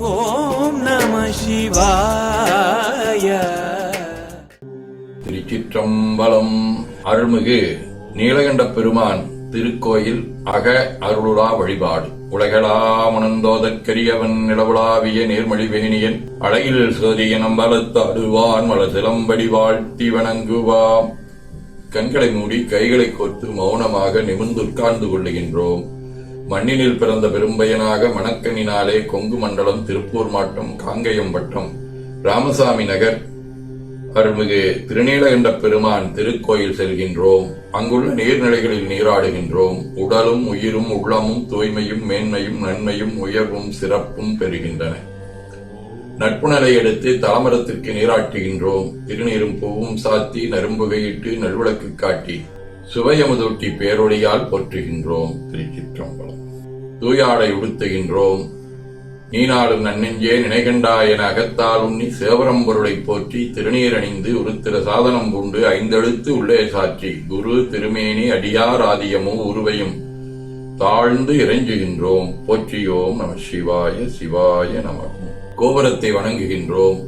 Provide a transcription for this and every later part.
ஓம் நம சிவாய. திருச்சிற்றம்பலம் அருள்மிகு நீலகண்ட பெருமான் திருக்கோயில் அக அருளுலா வழிபாடு. உலகளாமணந்தோதற்கரியவன் நிலவுலாவிய நேர்மொழிவேணியன் அழகில் சோதியன் அம்பலத்து அடுவான் மல சிலம்படி வாழ்த்தி வணங்குவாம். கண்களை மூடி கைகளை கோர்த்து மௌனமாக நிமிர்ந்து உட்கார்ந்து கொள்ளுகின்றோம். மண்ணினில் பிறந்த பெரும்பயனாக மணக்கனினாலே கொங்கு மண்டலம் திருப்பூர் மாட்டம் காங்கயம் வட்டம். ராமசாமி நகர் அருள்மிகு திருநீலகண்ட பெருமான் திருக்கோயில் செல்கின்றோம். அங்குள்ள நீர்நிலைகளில் நீராடுகின்றோம். உடலும் உயிரும் உள்ளமும் தூய்மையும் மேன்மையும் நன்மையும் உயர்வும் சிறப்பும் பெறுகின்றன. நட்புணரை எடுத்து தலமரத்திற்கு நீராட்டுகின்றோம். திருநீரும் பூவும் சாத்தி நரும்புகையிட்டு நல்விளக்கு காட்டி சுவையமுதூட்டி பேரொழியால் போற்றுகின்றோம் திருச்சிற்றம்பலம். தூயாடை உடுத்துகின்றோம் நீனாடும் நன்னெஞ்சே நினைகண்டா என அகத்தால் உண்ணி சேவரம்பொருளை போற்றி திருநீரணிந்து உருத்திர சாதனம் பூண்டு ஐந்தெழுத்து உள்ளே சாற்றி குரு திருமேனி அடியார் ஆதியமோ உருவையும் தாழ்ந்து இறைஞ்சுகின்றோம். போற்றியோம் நம சிவாய சிவாய நம. கோபுரத்தை வணங்குகின்றோம்.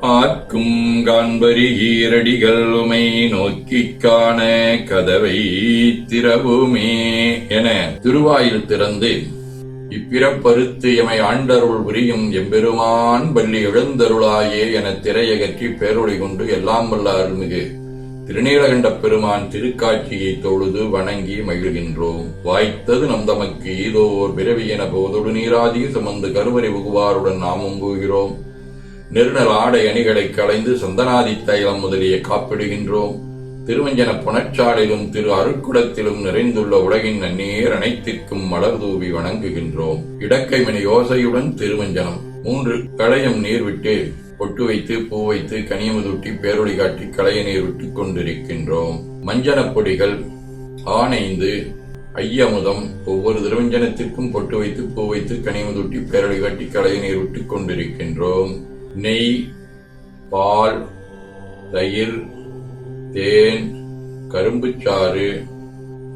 ஆர்க்கும் காண்பரி ஈரடிகள் உமை நோக்கிக் காண கதவை திறவுமே என திருவாயில் திறந்து இப்பிறப்பருத்து எமை ஆண்டருள் புரியும் எம்பெருமான் பள்ளி எழுந்தருளாயே என திரையகற்றி பேரொழி கொண்டு எல்லாம் வல்ல அருள்மிகு திருநீலகண்ட பெருமான் திருக்காட்சியை தொழுது வணங்கி மகிழ்கின்றோம். வாய்த்தது நம் தமக்கு ஈதோ ஓர் பிறவி என போதொடு நீராதி சுமந்து கருவறை புகுவாருடன் நாமும் போகிறோம். நெருநல் ஆடை அணிகளை களைந்து சந்தனாதி தைலம் முதலிய காப்பிடுகின்றோம். திருவஞ்சன புனச்சாலிலும் திரு அருட்குடத்திலும் நிறைந்துள்ள உலகின் அந்நேர் அனைத்திற்கும் மலர் தூவி வணங்குகின்றோம். இடக்கைமணி யோசையுடன் திருவஞ்சனம். மூன்று களையம் நீர் விட்டு பொட்டு வைத்து பூ வைத்து கனியமுதூட்டி பேரொழி காட்டி களைய நீர் விட்டு கொண்டிருக்கின்றோம். மஞ்சனப் பொடிகள் ஆனைந்து ஐயமுதம் ஒவ்வொரு திருவஞ்சனத்திற்கும் பொட்டு வைத்து பூ வைத்து கனியமுதூட்டி பேரொழி காட்டி களைய நீர் விட்டு கொண்டிருக்கின்றோம். நெய் பால் தயிர் தேன் கரும்புச்சாறு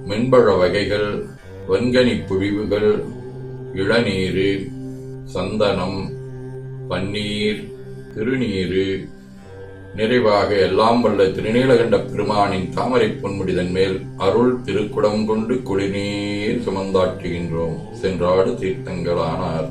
மென்பழ வகைகள் வன்கனி புழிவுகள் இளநீர் சந்தனம் பன்னீர் திருநீர் நிறைவாக எல்லாம் வல்ல திருநீலகண்ட பெருமானின் தாமரை பொன்முடிதன் மேல் அருள் திருக்குடம் கொண்டு குடிநீர் சுமந்தாற்றுகின்றோம். சென்றாடு தீர்த்தங்களானார்.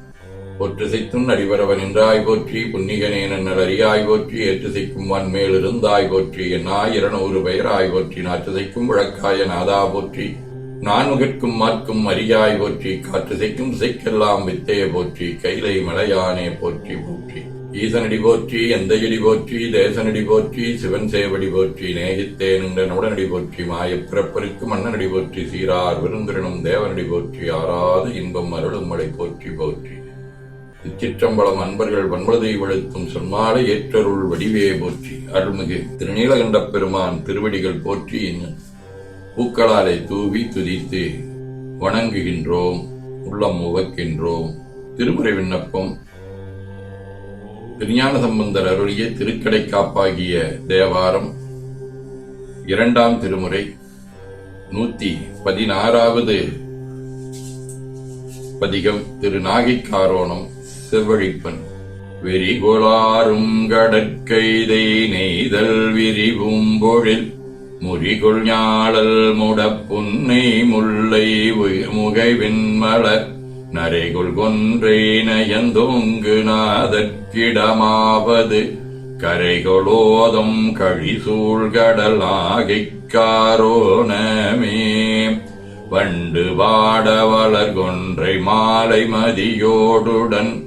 பொற்றுசைத்தும் நடிவரவன் என்றாய் போற்றி புன்னிகனேனன் அறியாய் போற்றி ஏற்றுசைக்கும் வன்மேல் இருந்தாய் போற்றி என்னாய் இருநூறு பெயராய் போற்றி நாற்றுசைக்கும் விளக்காய நாதா போற்றி. நான்முகற்கும் மார்க்கும் அரியாய் போற்றி காற்றுசைக்கும் திசைக்கெல்லாம் வித்தைய போற்றி கைலை மலையானே போற்றி போற்றி. ஈசனடி போற்றி எந்தையடி போற்றி தேசனடி போற்றி சிவன் சேவடி போற்றி நேகித்தே நின்ற உடனடி போற்றி மாயப்பிறப்பருக்கு மன்னனடி போற்றி சீரார் விருந்திரனும் தேவனடி போற்றி ஆறாது இன்பம் அருளும் மழை போற்றி போற்றி. திருச்சிற்றம்பலம் அன்பர்கள் வன்மதை வழுத்தும் சொன்னாலே ஏற்றருள் வடிவே போற்றி அருள்மிகு திருநீலகண்டப் பெருமான் திருவடிகள் போற்றி பூக்களாலே தூவி துதித்து வணங்குகின்றோம் உள்ளம் உவக்கின்றோம் திருமுறை விண்ணப்பம். திருஞான சம்பந்தர் அருளிய திருக்கடை காப்பாகிய தேவாரம் இரண்டாம் திருமுறை நூத்தி பதினாறாவது பதிகம் திரு நாகைக்காரோணம். செவ்வழிப்பன் வெறிகொளாரும் கடற்கைதை நெய்தல் விரிவும் பொழில். முறிகொள் ஞாழல் முடப்புன்னை முல்லை உய- முகைவின்மலர் நரைகுள் கொன்றை நயந்தோங்கு நாதற்கிடமாவது. கரைகளோதம் கழிசூழ்கடல் ஆகைக் காரோணமே வண்டு வாட வளர் கொன்றை மாலை மதியோடுடன்.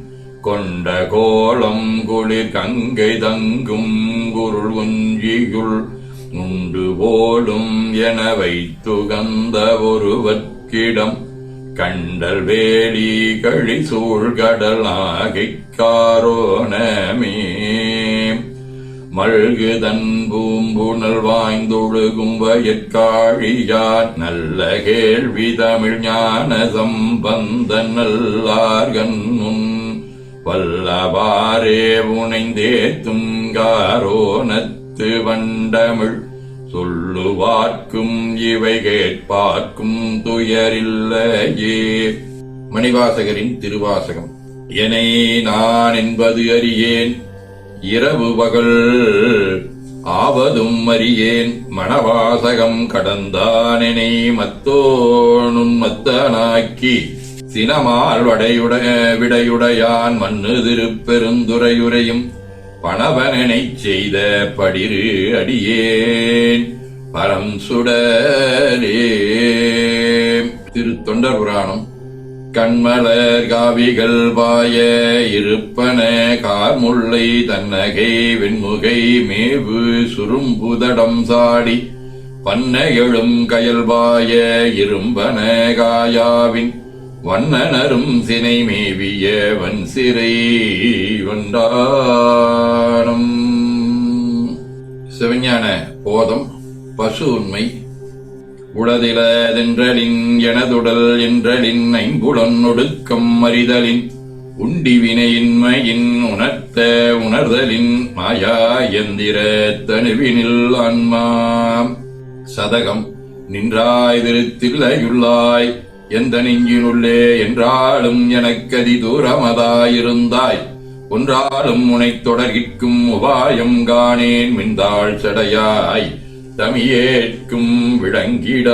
கொண்ட கோலம் குளிர் கங்கை தங்கும் குருள் ஒன்றியுள் உண்டு போலும் என வைத்துகந்த ஒருவர்க்கிடம் கண்டல் வேலி கழி சூழ்கடல் ஆகைக்காரோனமே மல்குதன் பூம்புணல் வாய்ந்தொழுகும் வயற்காழியார் நல்ல கேள்வி தமிழ் ஞான சம்பந்த நல்லார்கண்ணு வல்லவாரே வல்லபாரே துங்காரோ துங்காரோனத்து வண்டமிழ் சொல்லுவார்க்கும் இவை கேட்பார்க்கும் துயரில்லையே. மணிவாசகரின் திருவாசகம். எனை நான் என்பது அறியேன். இரவு பகல் ஆவதும் அறியேன். மணவாசகம் கடந்தானெனை மத்தோனும் மத்தனாக்கி சினமால் வடையுடைய விடையுடையான் மண்ணு திருப்பெருந்துரையுரையும் பணவனனை செய்த படிரு அடியேன். பரம் சுடரே. திருத்தொண்டர் புராணம். கண்மலர் காவிகள் பாய இருப்பன கார்முல்லை தன்னகை வெண்முகை மேவு சுரும்புதடம் சாடி பன்ன எழும் கயல்பாய இரும்பன காயாவின் வண்ணனரும் சினை மேவிய வன் சிறை வண்டானம் சிவஞான போதம் பசு உண்மை உளதிலதென்றலின் எனதுடல் என்றலின் ஐம்புலன் ஒடுக்கம் அறிதலின். உண்டி வினையின்மையின் உணர்த்த உணர்தலின் மாயா எந்திர தனுவினில் ஆன்மா. சதகம் நின்றாய் திருத்தில்லையுள்ளாய் எந்த நெஞ்சினுள்ளே என்றாலும் எனக்கதி தூரமதாயிருந்தாய். ஒன்றாலும் உனைத் தொடர்கிற்கும் உபாயம் காணேன் மின்தாள் சடையாய். தமியேற்கும் விளங்கிடாயே.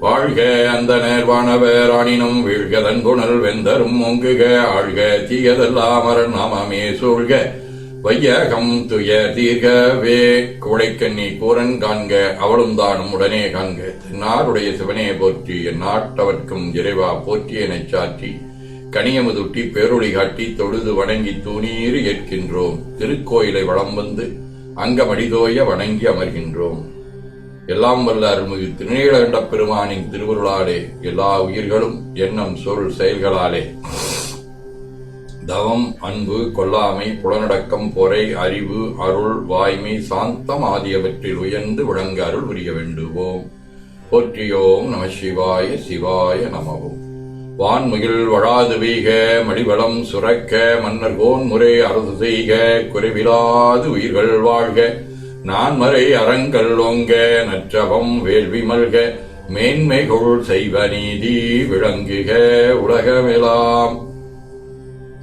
வாழ்க அந்த நேர்வானவர் ஆணினும் வீழ்கதன் குணல் வெந்தரும் ஒங்குக ஆழ்க தீயதெல்லாம் அமரன் நாமமே சூழ்க. வையகம் துய தீர்கவே குடைக்கண்ணி கூரன் காண்க அவளும் தானும் உடனே காண்க. தென்னாருடைய சிவனே போற்றி என் நாட்டவர்க்கும் இறைவா போற்றி எனச் சாற்றி. கனியமுதுட்டி பேரொழி காட்டி தொழுது வணங்கி தூணீறு ஏற்கின்றோம். திருக்கோயிலை வளம் வந்து அங்கமடிதோய வணங்கி அமர்கின்றோம். எல்லாம் வல்ல அருள்மிகு திருநீலகண்ட பெருமானின் திருவருளாலே எல்லா உயிர்களும் எண்ணம் சொல் செயல்களாலே. தவம் அன்பு கொல்லாமை புலனடக்கம் பொறை அறிவு அருள் வாய்மை சாந்தம் ஆகியவற்றில் உயர்ந்து விளங்க அருள் புரிய வேண்டுவோம். போற்றியோம் நம சிவாய சிவாய நமவோம். வான்முகில் வழாது வீக மடிவளம் சுரக்க மன்னர் கோன் முறை அரசு செய்க குறைவிலாது உயிர்கள் வாழ்க நான்மறை அறங்கள் ஒங்க நற்றவம் வேள்வி மல்க மேன்மைகொள் செய்வ நீதி விளங்குக உலகமெலாம்.